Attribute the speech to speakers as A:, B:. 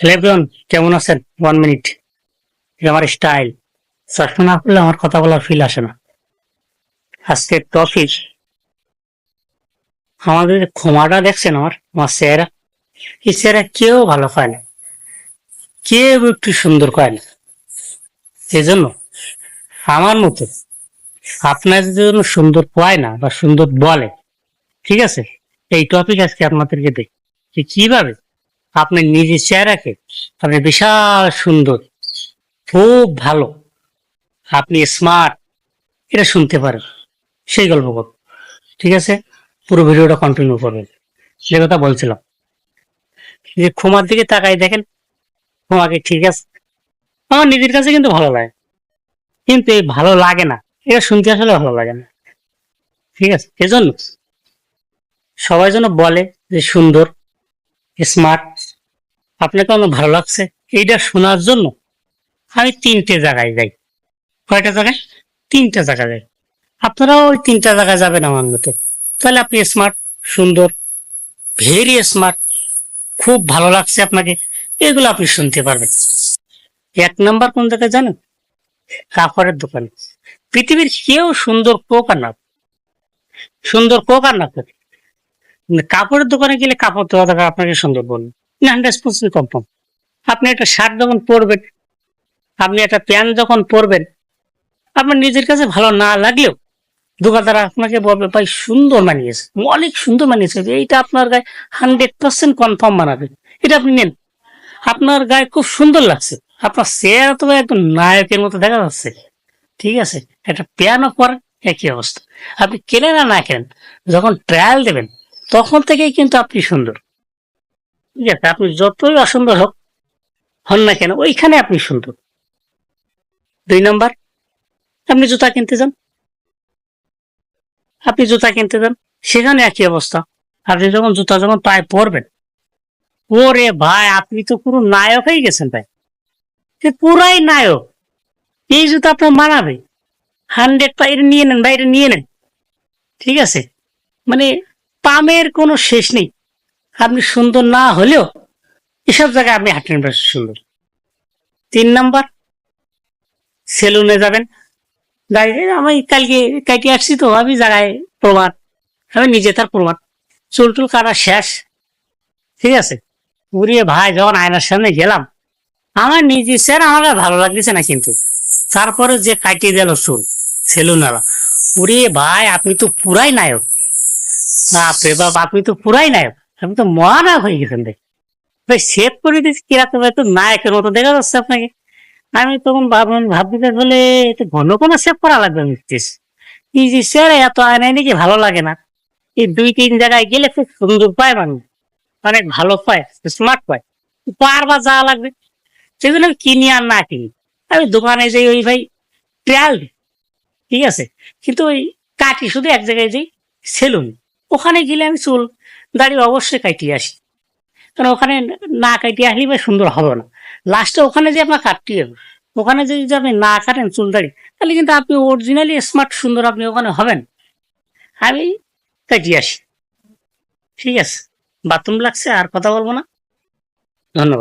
A: Hello কেমন আছেন? One minute এটা আমার স্টাইল চশমা না করলে আমার কথা বলার ফিল আসে না। আজকে টপিক আমাদের ক্ষমাটা দেখছেন আমার আমার চেহারা? এই চেহারা কেউ ভালো পায় না। কেউ একটু সুন্দর পায় না। এই জন্য আমার মতো আপনার জন্য সুন্দর পায় না বা সুন্দর বলে, ঠিক আছে? এই টপিক আজকে আপনাদেরকে দেখ কীভাবে আপনি নিজের চেহারাকে আপনি বিশাল সুন্দর, খুব ভালো। আপনি স্মার্ট এটা শুনতে পারেন, সেই গল্প করব। ঠিক আছে? পুরো ভিডিওটা কন্টিনিউ করবেন। যে কথা বলছিলাম, যে ক্ষমার দিকে তাকাই দেখেন, ক্ষমাকে ঠিক আছে? আমার নিজের কাছে কিন্তু ভালো লাগে। কিন্তু এই ভালো লাগে না, এটা শুনতে আসলে ভালো লাগে না। ঠিক আছে? এজন্য সবাই যেন বলে যে সুন্দর স্মার্ট আপনাকে অনেক ভালো লাগছে। এইটা শোনার জন্য আমি তিনটে জায়গায় যাই। কয়টা জায়গায়? তিনটা জায়গায় যাই। আপনারাও ওই তিনটা জায়গায় যাবেন আমার মতো। তাহলে আপনি স্মার্ট সুন্দর ভেরি স্মার্ট খুব ভালো লাগছে আপনাকে। এগুলো আপনি শুনতে পারবেন। এক নাম্বার কোন জায়গায় জানেন? কাপড়ের দোকানে। পৃথিবীর কেউ সুন্দর কোক আর না। সুন্দর কোক আর না কাপড়ের দোকানে গেলে কাপড় দেওয়া দেখা আপনাকে সুন্দর বলবে। হান্ড্রেড কনফার্ম আপনি একটা শার্ট যখন পরবেন, আপনি একটা প্যান্ট যখন পরবেন, আপনার নিজের কাছে ভালো না লাগলেও দোকানদার আপনাকে বলবে, ভাই, সুন্দর মানিয়েছে। অনেক সুন্দর মানিয়েছে। এইটা আপনার গায়ে হান্ড্রেড পার্সেন্ট কনফার্ম বানাবে। এটা আপনি নেন। আপনার গায়ে খুব সুন্দর লাগছে। আপনার চেহারা তো একদম নায়কের মতো দেখা যাচ্ছে। ঠিক আছে? একটা প্যানও পরেন একই অবস্থা। আপনি কেনেন আর না কেনেন, যখন ট্রায়াল দেবেন, তখন থেকেই কিন্তু আপনি সুন্দর। ঠিক আছে, আপনি যতই অসুন্দর হোক, হন না কেন, ওইখানে আপনি সুন্দর। দুই নম্বর, আপনি জুতা কিনতে যান। আপনি জুতা কিনতে যান, সেখানে একই অবস্থা। আপনি যখন জুতা যখন পায়ে পরবেন, ওরে ভাই, আপনি তো পুরো নায়ক হয়ে গেছেন ভাই। পুরাই নায়ক। এই জুতা আপনার মানাবে। হান্ড্রেড বাইরে নিয়ে নেন বাইরে নিয়ে নেন। ঠিক আছে? মানে পামের কোনো শেষ নেই। আপনি সুন্দর না হলেও এসব জায়গায় আপনি হাঁটেন বেশ সুন্দর। তিন নাম্বার, সেলুনে যাবেন। দাঁড়িয়ে আমি কালকে কাটিয়ে আসছি তো আমি জায়গায় প্রমাণ আমি নিজে তার প্রমাণ চুল টুল কাটা শেষ। ঠিক আছে? উড়িয়ে ভাই, যখন আয়নার সামনে গেলাম, আমার নিজে স্যার আমার ভালো লাগতেছে না কিন্তু। তারপরে যে কাটিয়ে দিল চুল সেলুনারা উড়িয়ে ভাই, আপনি তো পুরাই নায়ক। বাপরে বাপ, আপনি তো পুরাই নায়ক। আপনি তো মহানায়ক হয়ে গেছেন দেখ। ভাই সেভ করে দিচ্ছি কীরকম একটু নায়কের মতো দেখা যাচ্ছে আপনাকে? আমি তখন ভাবলাম, ভাবতে বলে একটু ঘন কোনো সেভ করা লাগবে আমি। কি যে স্যার, এত আয়নায় নাকি ভালো লাগে না। এই দুই তিন জায়গায় গেলে খুব সুন্দর পায় মানুষ। অনেক ভালো পায় স্মার্ট পায়। বারবার যাওয়া লাগবে। সেগুলো আমি কিনি আর না কিনি। আমি দোকানে যাই, ওই ভাই, ট্রায়াল ঠিক আছে? কিন্তু ওই কাটি শুধু এক জায়গায় যাই সেলুন। ওখানে গেলে আমি চুল দাড়ি অবশ্যই কাটিয়ে আসি। কারণ ওখানে না কাটিয়ে আসলে ভাই সুন্দর হবে না। লাস্টে ওখানে যে আপনার কাটতে হবে, ওখানে যদি আপনি না কাটেন চুল দাড়ি, তাহলে কিন্তু আপনি অরিজিনালি স্মার্ট সুন্দর আপনি ওখানে হবেন। আমি কাটিয়ে আসি। ঠিক আছে। বাথরুম লাগছে, আর কথা বলব না। ধন্যবাদ।